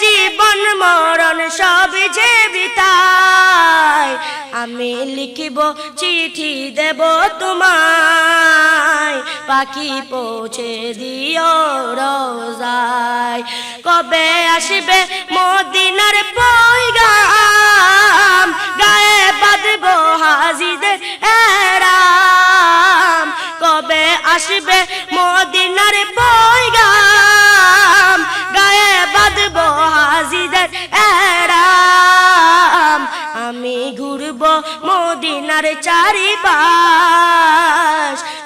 জীবন মরণ সব যে বিতায়। আমি লিখিব, চিঠি দেব তোমায়। পাখি পৌঁছে দিও রোজায়। কবে আসবে মদিনার পয়গাম? গায়ে বাঁধব হাজিদের এরাম। কবে আসবে মদিনার পয়গাম? আমি ঘুরব মদিনার চারিপাশ।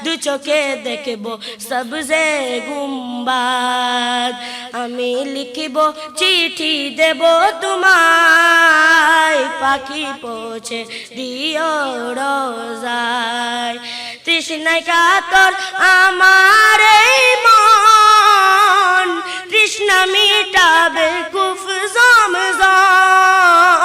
দু চোখে দেখব সবজে গুম্বাদ আমি লিখিব চিঠি দেব তোমায়। পাখি পৌঁছে দিও রোজায়। তৃষ্ণায় কাতর আমার এই মন। তৃষ্ণা মিটাবে কুফ জমজম।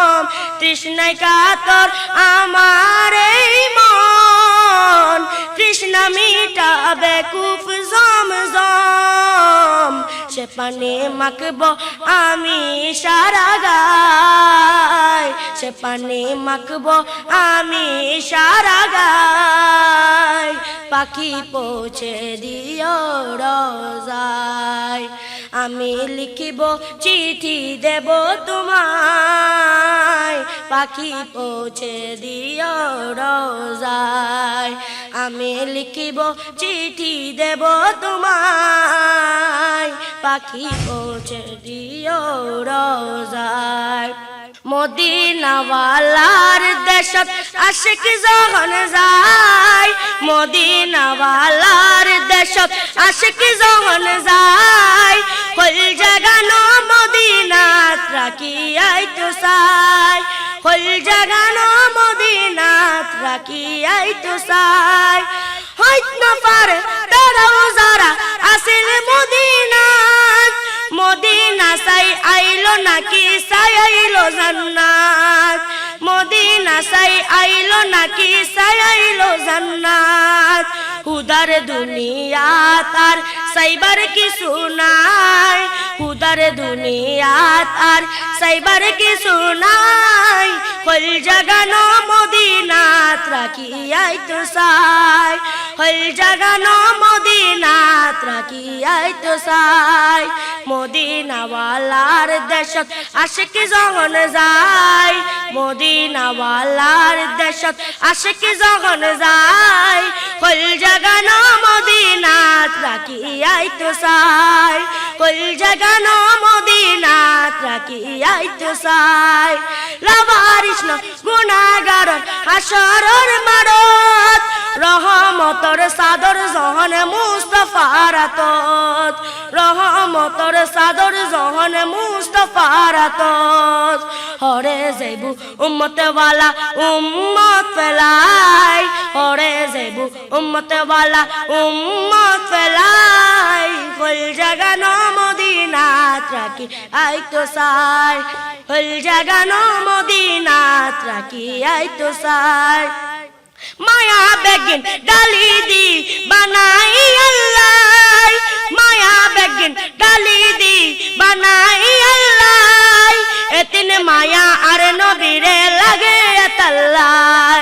তৃষ্ণায় কাতর আমার এই মন। তৃষ্ণা মিটাবে কুফ জমজম। সে পানে মাখব আমি সারা গায়। সে পানে মাখব আমি সারা গায়। পাখি পৌঁছে দিও রোজায়। আমি লিখিব চিঠি দেব তোমায়। পাখি পৌঁছে দিও রোজায়। আমি লিখিব চিঠি দেব তোমায়। পাখি পৌঁছে দিও রোজায়। মদিনাওয়ালার দেশত আশিক যখন যায়, মদিনাওয়ালার দেশত আশিক যখন যায়। হল জাগানো মদিনাত রাখি আইতো সাই হল জাগানো মদিনাত রাখি আইতো সাই হইত না পারে তারাও যারা আসিল মদিনাত, মদিনা সাই আইলো নাকি সাই আইলো জান্নাত। মদিনা সাই আইলো নাকি সাই আইলো জান্নাত। হুদার দুনিয়া তার সাইবার কিছু নাই। হুদার দুনিয়া তার সাইবার কিছু নাই। হল জাগানো মদিনাত রাখি আইতো সাই হল জাগানো মদিনাত রাখি আইতো সাই মদিনাওয়ালার দেশত আশিক যখন যায়। মদিনাওয়ালার দেশত আশিক যখন যায়। আইতো সাই হল জাগানো মদিনাত রাখি আইতো সাই। লাবারিষ্ণ গুণাগার হাসরর মারত, রহমতর সাদর জহন মুস্তফার আতত, রহমতর সাদর জহন মুস্তফার আতত। হরে জেবু উম্মত ওয়ালা উম্মত ফেলাই, হরে জেবু উম্মত ওয়ালা উম্মত ফেলাই। জাগানো মদিনাত রাখি আইতো সাই হল জাগানো মদিনাত রাখি আইতো সাই মায়া বেগিন ডালি দি বানাই আল্লাহ। মায়া বেগিন ডালি দি বানাই আল্লাহ। এতিন মায়া আর নবীরে লাগে তাল্লাই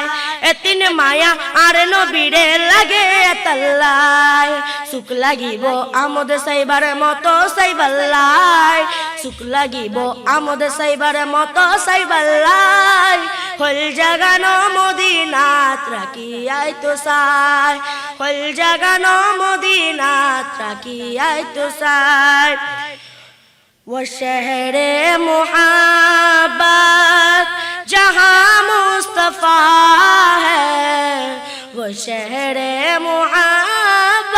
এতিন মায়া আর নবীরে লাগে তাল্লাই সুখ লাগিব আমদ সাইবার মতো সাইবাল্লাই। সুখ লাগিব আমদ সাইবার মতো সাইবাল্লাই। হল জাগানো রাখি আইতো সাই। হল জাগানো রাখি আইতো সাই। وہ شہر محبت جہاں مصطفیٰ ہے۔ وہ شہر محبت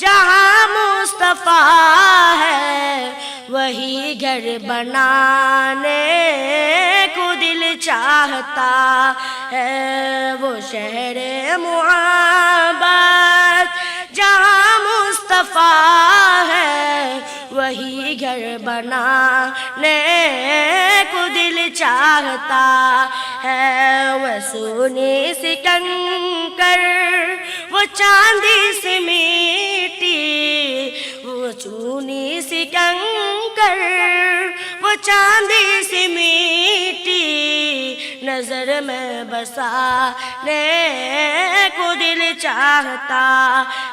جہاں مصطفیٰ ہے۔ وہی گھر بنانے کو دل چاہتا ہے۔ وہ شہر محبت مصطفیٰ ہے، وہی گھر بنانے کو دل چاہتا ہے۔ وہ سونے سے کنکر، وہ چاندی سے میٹی۔ وہ چونی سے کنکر، وہ چاندی سے میٹی۔ نظر میں بسا کو دل چاہتا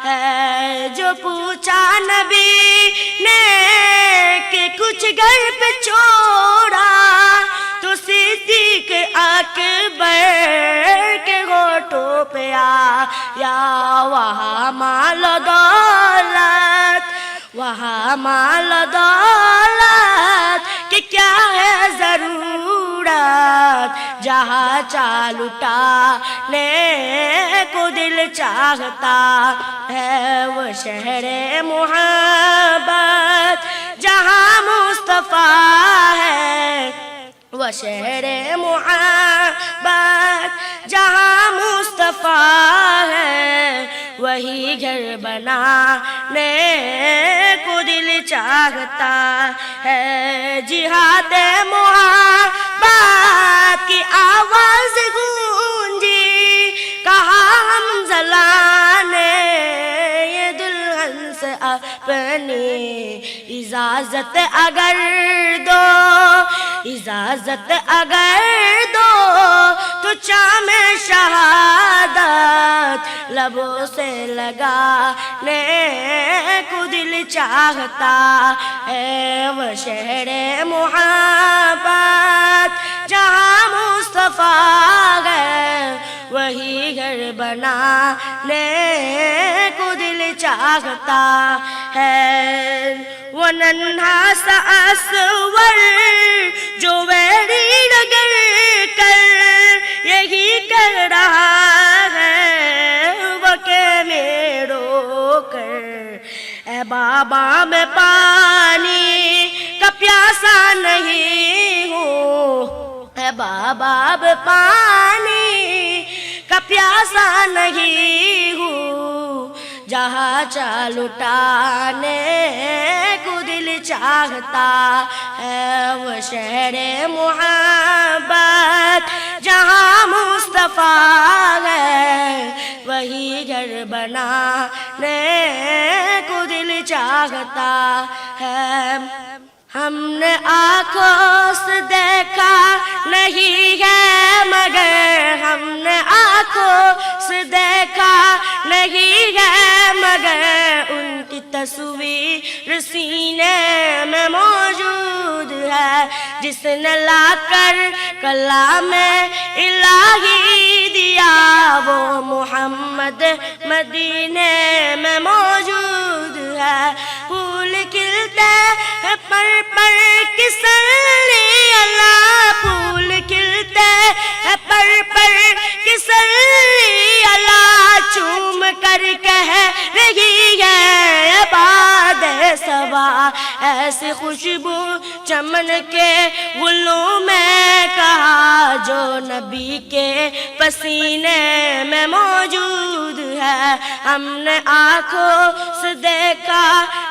ہے جو پوچھا نبی نے کہ کچھ گھر پہ چھوڑا تو صدیق اکبر کے گھوٹوں پہ آیا وہاں مال دولت، وہاں مال دولت، کہ کیا ہے ضرور؟ ساتھ، جہاں چال اٹھا لے کو دل چاہتا ہے، وہ شہر محبت، جہاں مصطفیٰ ہے۔ وہ شہر محبت، جہاں مصطفیٰ ہے۔ وہی گھر بنانے کو دل چاہتا ہے۔ جہاد محبت صحابہ کی آواز گونجی، کہا ہم زلانے یہ دلہن سے اپنی اجازت اگر دو، اجازت اگر تجھا میں شہادت لبوں سے لگا لے کو دل چاہتا اے وہ شہر محبت جہاں مصطفیٰ گئے، وہی گھر بنا لے کو دل چاہتا ہے۔ وہ ننھا سا بابا میں پانی کا پیاسا نہیں ہوں اے بابا میں پانی کا پیاسا نہیں ہوں جہاں چال اٹھانے کو دل چاہتا ہے وہ شہر محبت جاگتا ہے۔ ہم نے آنکھوں سے دیکھا نہیں ہے، مگر ہم نے آنکھوں سے دیکھا نہیں ہے، مگر ان کی تصویر سینے میں موجود ہے۔ جس نے لا کر کلام الہی دیا، وہ محمد مدینے میں موجود سر پر کسل اللہ پھول کھلتے ہیں پر پر کسل اللہ چوم کر کہہ رہی ہے باد سوا۔ ایسی خوشبو چمن کے گلوں میں کہا جو نبی کے پسینے میں موجود ہے۔ ہم نے آنکھوں سے دیکھا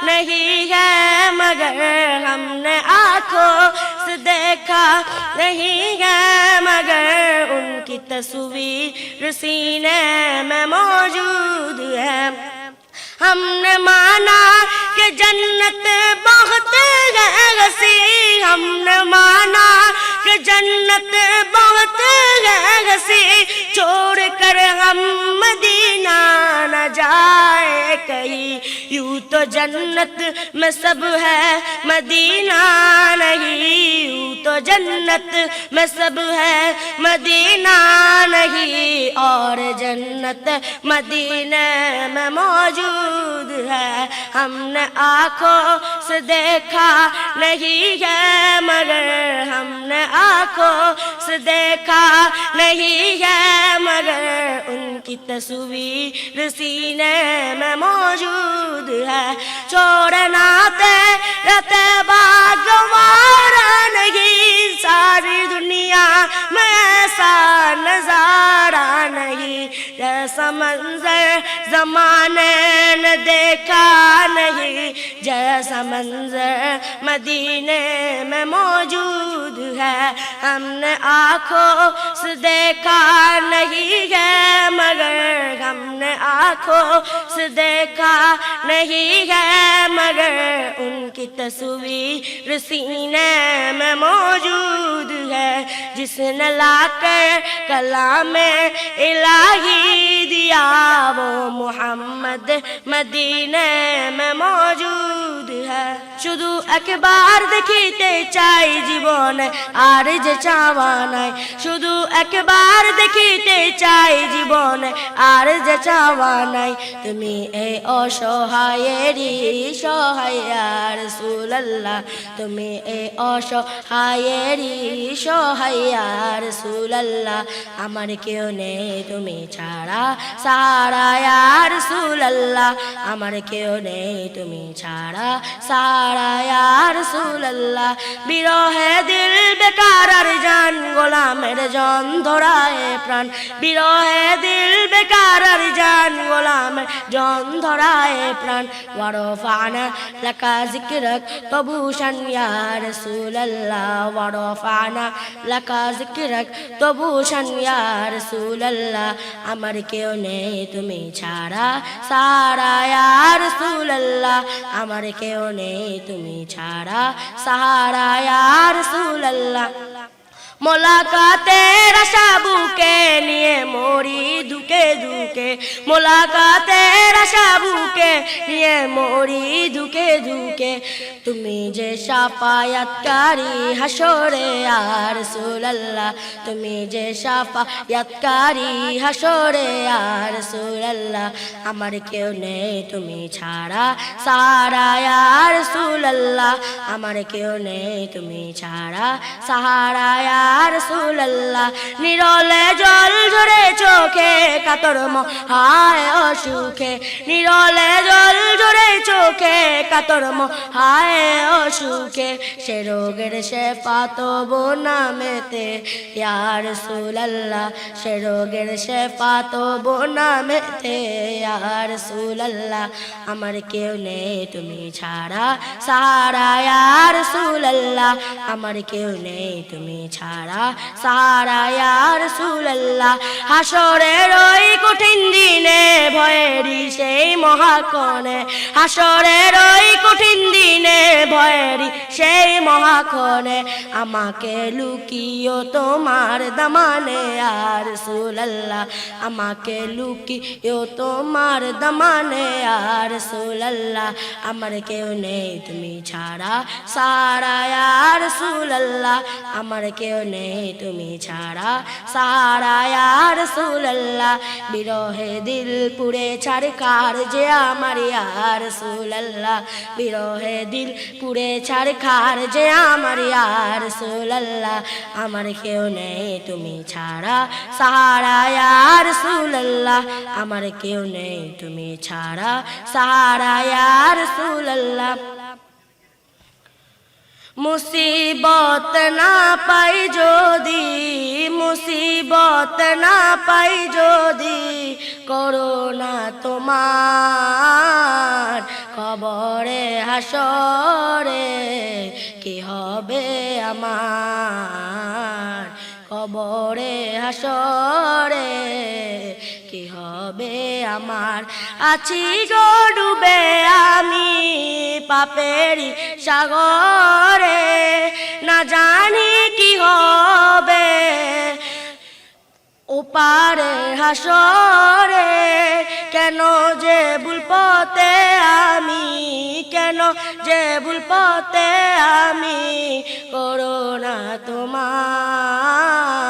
نہیں ہے مگر ہم نے آنکھوں سے دیکھا نہیں ہے مگر ان کی تصویر سینے میں موجود موجود ہے۔ ہم نے مانا کہ جنت بہت ہے ہم نے مانا کہ جنت بہت ہے چھوڑ کر ہم مدینہ نہ جائے کئی یوں تو جنت میں سب ہے، مدینہ نہیں۔ تو جنت میں سب ہے، مدینہ نہیں، اور جنت مدینہ میں موجود ہے۔ ہم نے آنکھوں سے دیکھا نہیں ہے، مگر ہم نے آنکھوں سے دیکھا نہیں ہے، مگر ان کی تصویر سینے میں موجود ہے۔ چھوڑنا تیرہ تیبہ گوارا جیسا منظر زمانے نے دیکھا نہیں، جیسا منظر مدینے میں موجود ہے۔ ہم نے آنکھوں سے دیکھا نہیں ہے، مگر ہم نے آنکھوں سے دیکھا نہیں ہے۔ مگر ان کی تصویر سینے میں موجود ہے، جس نے لا کر کلام الہی दिया वो मोहम्मद मदीने में मौजूद है শুধু একবার দেখিতে চাই জীবন, আর যে চাওয়া নাই। শুধু একবার দেখিতে চাই জীবন, আর যে চাওয়া নাই। তুমি এই অসহায়েরই সহায়ার সুলাল্লাহ তুমি এই অসহায়েরই সহায়ার সুলাল্লাহ আমার কেউ নেই তুমি ছাড়া সারায়ার সুলাল্লাহ আমার কেউ নেই তুমি ছাড়া সারায়ার সুলাল্লাহ। বিরহে দিল বেকার আর জান, গোলামের জন ধরায় প্রাণ। বিরহে দিল বেকার আর জান, গোলামের জন ধরায় প্রাণ। ওয়ারফানা, লাকা জিকরক তবুশান, ইয়া রাসূলুল্লাহ। ওয়ারফানা, লাকা জিকরক তবুশান, ইয়া রাসূলুল্লাহ। আমার কেউ নেই, তুমি ছাড়া সারা, ইয়া রাসূলুল্লাহ আমার কেউ নেই তুমি ছাড়া সাহারা ইয়া রাসূলুল্লাহ। মোলাকাতের আশা বুকে নিয়ে মরি দুকে দুকে। মোলাকাতের আশা বুকে নিয়ে মরি দুকে দুকে। তুমি যে সাফায়াতকারী হাসরে আর সুলাল্লাহ। তুমি যে সাফায়াতকারী হাসরে আর সুলাল্লাহ। আমার কেউ নেই তুমি ছাড়া সারা আর সুলাল্লাহ। আমার কেউ নেই তুমি ছাড়া সাহারা আর সুলাল্লাহ নিরলে জল ঝরে চোখে, কাতর হায় অসুখে। নিরলে জল ঝরে চোখে, কাতর হায় অসুখে। সে রোগের সে পাতব নামেতে ইয়ার সুলাল্লাহ সে রোগের সে পাতব নামেতে ইয়ার সুলাল্লাহ আমার কেউ নেই, তুমি ছাড়া সারা ইয়ার সুলাল্লাহ আমার কেউ নেই, তুমি ছাড়া সারা সারা ইয়ার সুলাল্লাহ হাসরের ওই কঠিন দিনে ভয়েরই সেই মহাকণে। হাসরের ওই কঠিন দিনে ভয়েরই সেই মহাকণে। আমাকে লুকিও তোমার দামানে আর সুলাল্লাহ আমাকে লুকিও তোমার দামানে আর সুলাল্লাহ আমার কেউ নেই তুমি ছাড়া। সারা আর সুলাল্লাহ আমার কেউ নেই তুমি ছাড়া সারা আর সুলাল্লাহ। বিরহে দিল পুরে ছাড়কার যে আমার আর সুলাল্লাহ। বিরহে দিল পুরে ছাড়কার যে আমার আর সুলাল্লাহ। আমার কেউ নেই তুমি ছাড়া সাহারা আর সুলাল্লাহ। আমার কেউ নেই তুমি ছাড়া সাহারা আর সুলাল্লাহ। মুসিবত না পাই যদি, মুসিবত না পাই যদি, করোনা তোমার কবরে হাসরে, কি হবে আমার? কবরে হাসরে কি হবে আমার? আছি গো ডুবে আমি পাপেরি সাগরে। না জানি কি হবে ওপারে হাসরে। কেন যে পথে আমি, কেন যে পথে আমি করোনা তোমার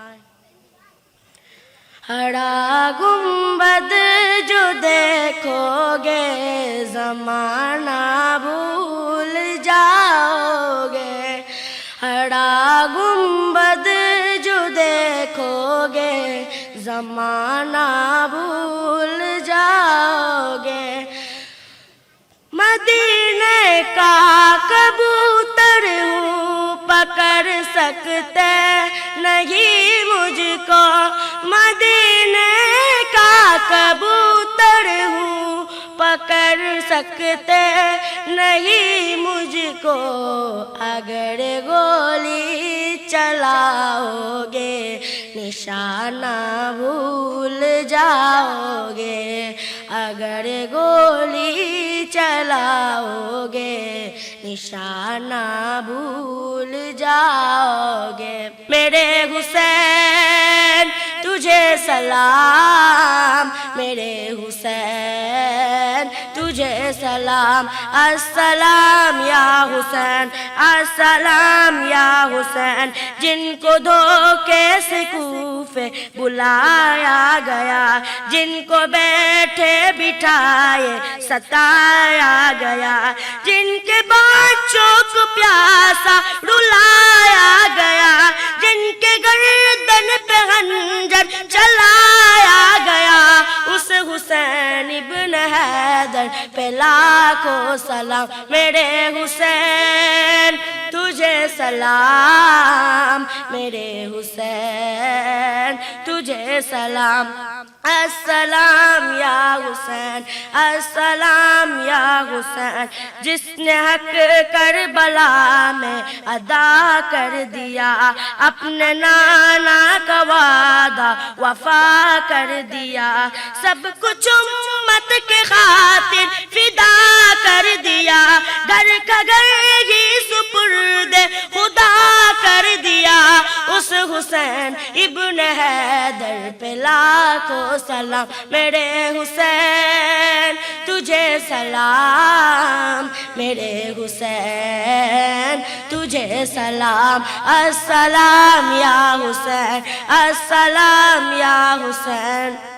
ہرا گنبد جو دیکھو گے، زمانہ بھول جاؤ گے۔ ہرا گنبد جو دیکھو گے، زمانہ بھول جاؤ گے۔ مدینے کا کبوتر ہوں، پکڑ سکتے نہیں کو مدینے کا کبوتر ہوں، پکڑ سکتے نہیں مجھ کو اگر گولی چلاؤ گے نشانہ بھول جاؤ گے اگر گولی چلاؤ گے نشانہ بھول جاؤ گے میرے حسین تجھے سلام۔ میرے حسین تجھے سلام۔ السلام یا حسین، السلام یا حسین۔ جن کو دھوکے سے کوفے بلایا گیا، جن کو بیٹھے بٹھائے ستایا گیا۔ جن کے بچوں کو پیاسا رلایا گیا۔ جن کے گردن پہ ہنجر چلا حسین ابن حیدر پہ کو سلام میرے حسین تجھے سلام میرے حسین تجھے سلام۔ السلام یا حسین، السلام یا حسین، جس نے حق کربلا میں ادا کر دیا، اپنے نانا کا وعدہ وفا کر دیا، سب کچھ امت کے خاطر فدا کر دیا گھر کا گھر حسین ابن حیدر پہ لاکھوں سلام، میرے حسین، تجھے سلام، میرے حسین، تجھے سلام، السلام یا حسین، السلام یا حسین۔